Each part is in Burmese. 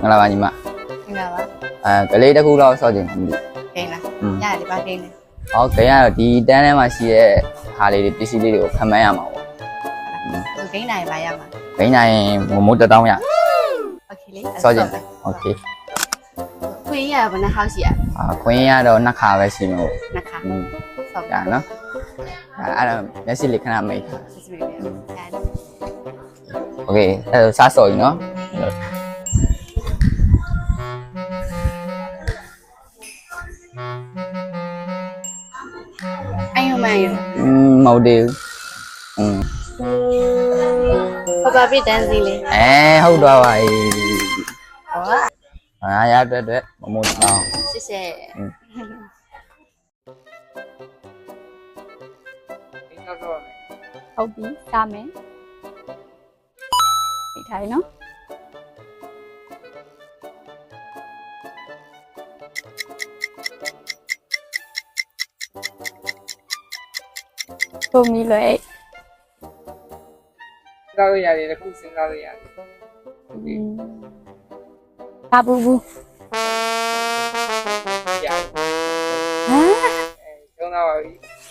မင်္ဂလာပါညီမ င်္ဂလာပါ အဲကလေးတစ်ခုတော့စော့ကျင်တယ်မသိ ဒိန်းလား อืม ရတယ်ဒီပါဒိန်းလေ ဟောခင်ဗျားတော့ဒီတန်းထဲမှာရှိတဲ့ဟာလေးတွေပစ္စည်းလေးတွေကိုခံမရမှာပေါ့ သူဒိန်းနိုင်ပါရမှာ ဂိမ်းနိုင်ငမိုးတစ်တောင်းရ โอเคလေ စော့ကျင်တယ်โอเค ခွေးရဘယ်နှဟောက်ရှိရ အာခွင်းရတော့နှစ်ခါပဲရှိမှာပေါ့ နှစ်ခါ อืม ဆော့ ရနော်အဲအဲ့တော့မျက်စိလေးခဏမိတ်ထား စစ်စစ်ပဲအဲ့ โอเคအဲ့ဒါစားစော်ကြီးနော် mày à? Màu điều ừ. Papa biết tên gì đi? Ê, hâu đồ rồi Ủa? À, dạ, được, được, mà mua được đâu Xì xì Hâu bí, xa mẹ Bị thấy nó Thank you. တွက်မမိုးတစ်တောင်းစစ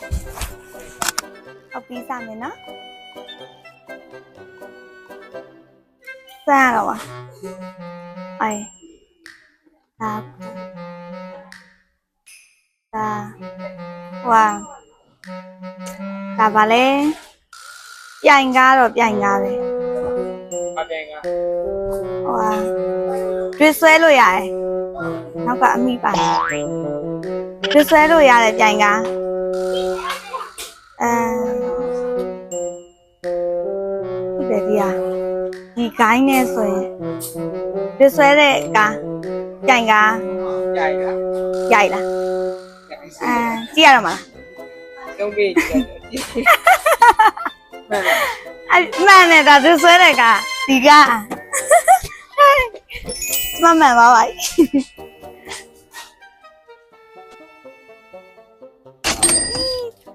်စစ်ဟုတ်ပြီစားမယ်မိထိုင်နော်ပုံမီလွယ်စဉ်းစားလို့ရ ပြီဘာဘူးဘူးရတယ်ဟမ်အဲကျောင်းသားပါပြီဟုတ်ပြီးစားမယ်နော်စားရတော့ပါအိုင်ဒါဒါဟွာဒါပါလေပြိုင်ကားတော့ပြိုင်ကားပဲအပြန်ကဟွာတွစ်ဆွဲလို့ရတယ်နောက်ကအမိပါတယ်တွစ်ဆွဲလို့ရတယ်ပြိုင်ကားအဲဟုတ်တယ်ဒီဟာဒီကိုင်းနဲ့ဆိုရင်တွစ်ဆွဲတဲ့ကားပြိုင်ကားရိုက်တာရိုက်လားအဲကြည့်ရတော့မလား လုံးပေးကြည့်ရတယ်မှန်လားအဲ့မှန်တယ်ဒါတွစ်ဆွဲတဲ့ကားဒီကားမမှန်ပါပါ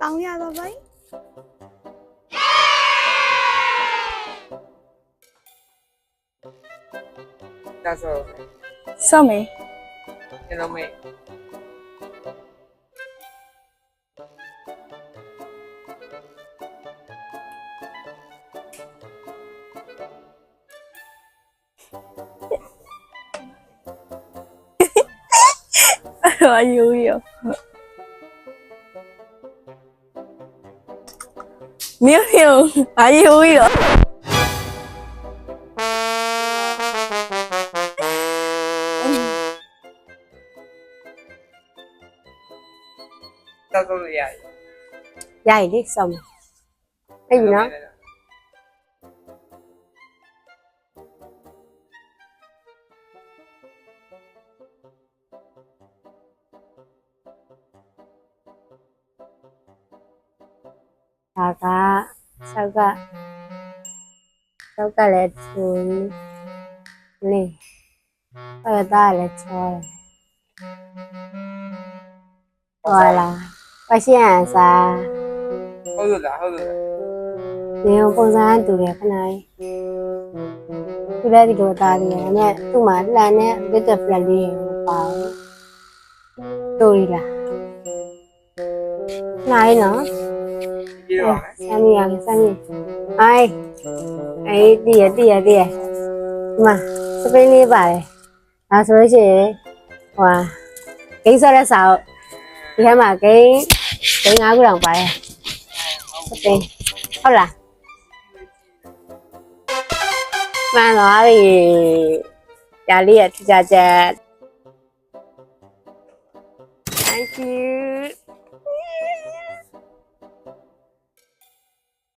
တောင်းရတော့ဗျဒါဆိုစော့မယ်ကျွန်တော်မေး အယူရောမြို့မြို့အယူရောဒါဆိုလို့ရတယ် ဒီနော်ဒါကဆောက်ကဆောက်ကလည်းသူလေးအဲ့ဒါလည်းချောတယ်ဟောလာပရှင်းအစားဟုတ်လို့လားဟုတ်လို့လားနေအောင်ပုံစံတူတယ်ခဏလေးသူလည်းဒီလိုသားလေးရတယ်နဲ့သူ့မှာလှန်နဲ့ bit of flat လေးကိုပါတူရီလားနိုင်နော် ကြည့်တော့မယ်ဆမ်းမရမယ်ဆမ်းမအိုင်အေးတည်ရတည်ရတည်ရဒီမှာစပင်းလေးပါတယ်ဒါဆိုလို့ရှိရင်ဟိုဂိမ်းဆော့တဲ့စာအုပ်ဒီထဲမှာဂိမ်းဂိမ်း၅ခုတောင်ပါတယ်စပင်းဟုတ်လားမှန်သွားပြီ။ဒါလေးရထကြချက် Thank you